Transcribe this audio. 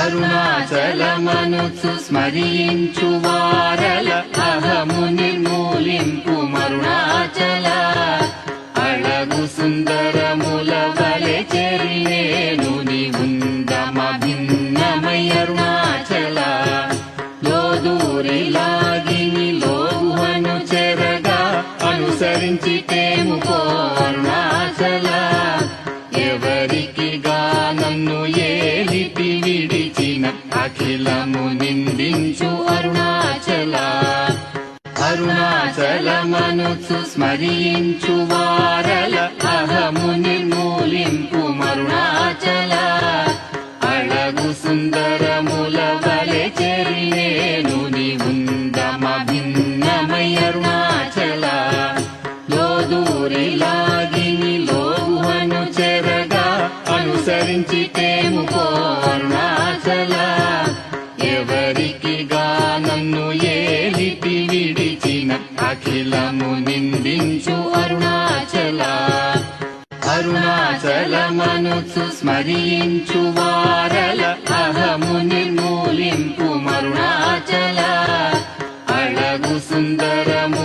అరుణాచలమను స్మరించు వారల అహము నిర్మూలింపు మరుణాచల. అழகு సుందరముల వలె చెరినేను ఉందమ భిన్నమై అరుణాచల. లోదూరి లాగిని లోహను చెరగా అనుసరించి తేము కోరుణ అఖిలము నిందించు అరుణాచల. అరుణాచలమనుచు స్మరించు వారల. అహము నిర్మూలింపు మరుణాచల. అழగు సుందరముల వలె చెరినేను ఉందమ భిన్నమై అరుణాచల. లోదూరిలాగిని లోహను చెరగా అనుసరించి తేము పైకిగా నన్ను ఏలిపి విడిచిన అఖిలము నిందించు అరుణాచల. అరుణాచలమనుచు స్మరించు వారల అహము నిర్మూలింపు మరుణాచల. అళగు సుందరము